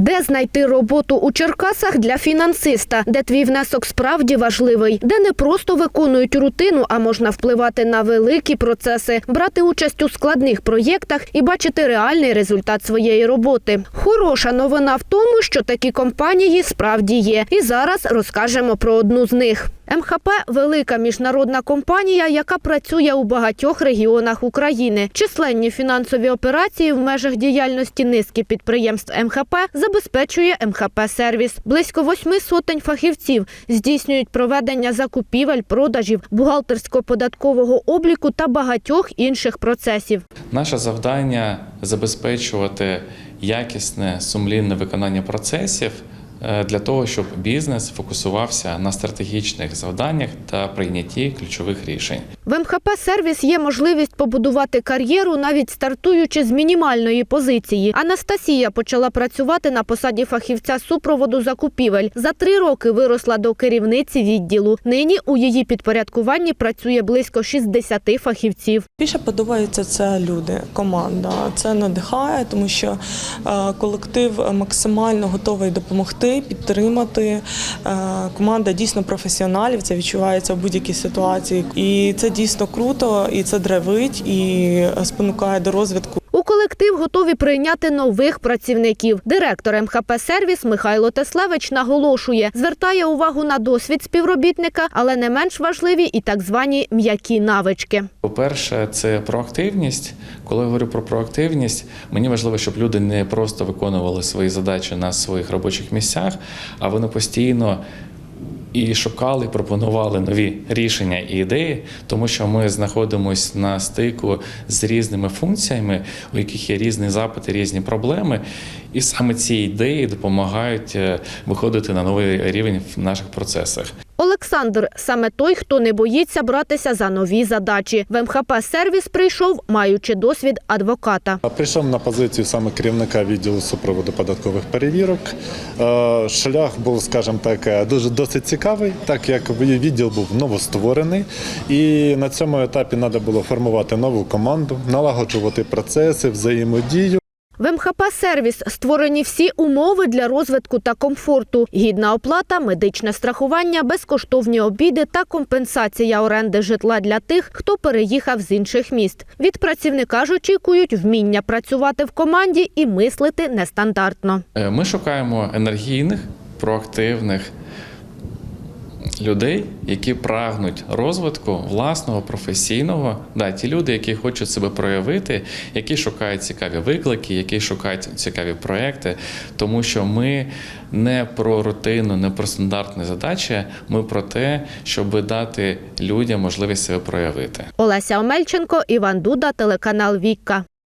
Де знайти роботу у Черкасах для фінансиста, де твій внесок справді важливий, де не просто виконують рутину, а можна впливати на великі процеси, брати участь у складних проєктах і бачити реальний результат своєї роботи. Хороша новина в тому, що такі компанії справді є. І зараз розкажемо про одну з них. МХП велика міжнародна компанія, яка працює у багатьох регіонах України. Численні фінансові операції в межах діяльності низки підприємств МХП забезпечує МХП сервіс. Близько восьми сотень фахівців здійснюють проведення закупівель, продажів, бухгалтерсько-податкового обліку та багатьох інших процесів. Наше завдання забезпечувати якісне сумлінне виконання процесів для того, щоб бізнес фокусувався на стратегічних завданнях та прийнятті ключових рішень. В МХП сервіс є можливість побудувати кар'єру, навіть стартуючи з мінімальної позиції. Анастасія почала працювати на посаді фахівця супроводу закупівель. За три роки виросла до керівниці відділу. Нині у її підпорядкуванні працює близько 60 фахівців. Більше подобається це люди, команда. Це надихає, тому що е, колектив максимально готовий допомогти, підтримати. Е, Команда дійсно професіоналів, це відчувається в будь-якій ситуації. І це дійсно круто, і це древить, і спонукає до розвитку. Колектив готові прийняти нових працівників. Директор МХП сервіс Михайло Теслевич наголошує, звертає увагу на досвід співробітника, але не менш важливі і так звані м'які навички. По-перше, це проактивність. Коли говорю про проактивність, мені важливо, щоб люди не просто виконували свої задачі на своїх робочих місцях, а вони постійно і шукали, пропонували нові рішення і ідеї, тому що ми знаходимося на стику з різними функціями, у яких є різні запити, різні проблеми. І саме ці ідеї допомагають е, виходити на новий рівень в наших процесах. Олександр саме той, хто не боїться братися за нові задачі. В МХП сервіс прийшов, маючи досвід адвоката. Прийшов на позицію саме керівника відділу супроводу податкових перевірок. Е, Шлях був, скажімо так, е, дуже досить цікавий, так як відділ був новостворений, і на цьому етапі треба було формувати нову команду, налагоджувати процеси, взаємодію. В МХП сервіс створені всі умови для розвитку та комфорту: гідна оплата, медичне страхування, безкоштовні обіди та компенсація оренди житла для тих, хто переїхав з інших міст. Від працівника ж очікують вміння працювати в команді і мислити нестандартно. Е, Ми шукаємо енергійних, проактивних людей, які прагнуть розвитку власного професійного. Да, ті люди, які хочуть себе проявити, які шукають цікаві виклики, які шукають цікаві проекти, тому що ми не про рутину, не про стандартні задачі. Ми про те, щоб дати людям можливість себе проявити. Олеся Омельченко, Іван Дуда, телеканал Вікка.